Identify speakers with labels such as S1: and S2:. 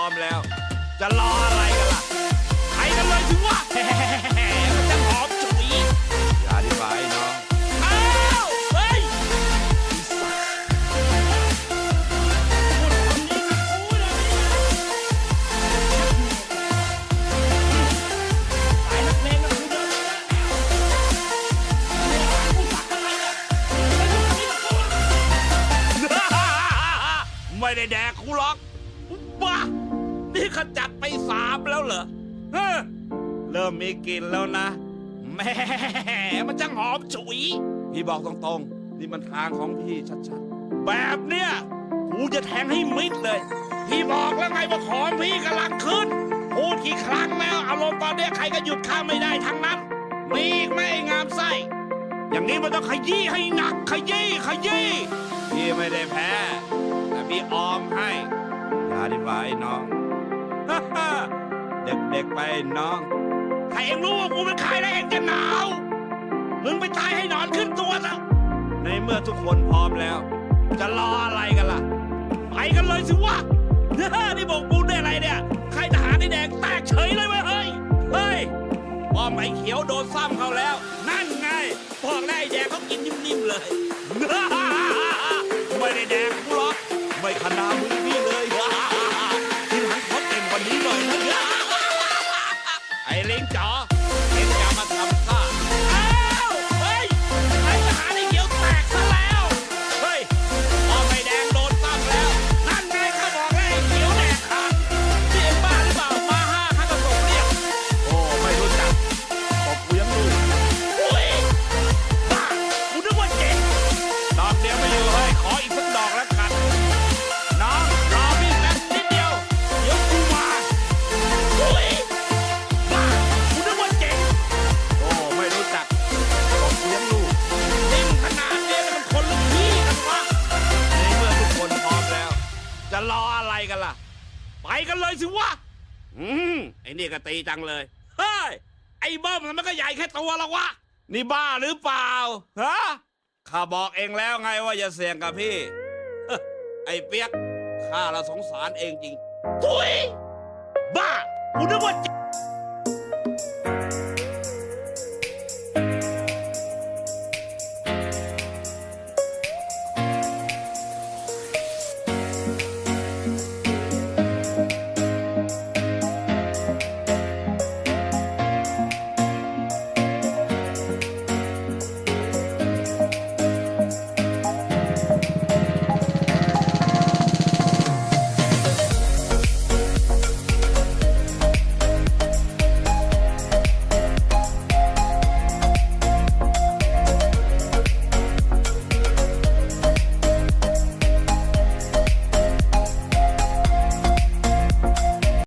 S1: ร้อมแล้ว จะรออะไรกันล่ะไปกันเลยสิวะมันจะหอมฉุยอย่าดีไปน้องอ้าวเฮ้ยพูดคำนี้กับกูเลยสายนักเลงนะกูเดินเลยนะกูสักอะไรเนี่ยไม่ได้แดกกูหรอก ขจัดไปสามแล้วเหรอเฮ้อเริ่มมีกลิ่นแล้วนะแหม่มันจังหอมฉุย พี่บอกตรงๆ นี่มันทางของพี่ชัดๆ แบบเนี้ยกูจะแทงให้มิดเลย พี่บอกแล้วไงว่าของพี่กำลังขึ้น พูดกี่ครั้งแล้วอารมณ์ตอนเนี้ยใครก็หยุดข้ามไม่ได้ทั้งนั้น มีอีกไหม่งามไส้ อย่างนี้มันต้องขยี้ให้หนักขยี้ขยี้พี่ไม่ได้แพ้ แต่พี่ออมให้ อย่าดีกว่าไอ้น้อง เด็กๆไปน้อง ถ้าเองรู้ว่ากูเป็นใครแล้วเองจะหนาว มึงไปตายให้หนอนขึ้นตัวซะ ในเมื่อทุกคนพร้อมแล้ว จะรออะไรกันล่ะ ไปกันเลยสิวะนี่บอกกูได้อะไรเนี่ย ใครทหารไอ้แดงแตกเฉยเลยเว้ยเฮ้ย เฮ้ยป้อมไอ้เขียวโดนซ้ำเขาแล้ว นั่นไงบอกแล้วไอ้แดงเขากินนิ่มๆเลย กันเลยสิวะ อืมไอ้นี่ก็ตีจังเลย เฮ้ย ไอ้เบิ้มมันก็ใหญ่แค่ตัวละวะ นี่บ้าหรือเปล่า ฮะ ข้าบอกเองแล้วไงว่าอย่าเสี่ยงกับพี่ ไอ้เปียก ข้าละสงสารเองจริง ทุย บ้ากูนึกว่าเจ๋ง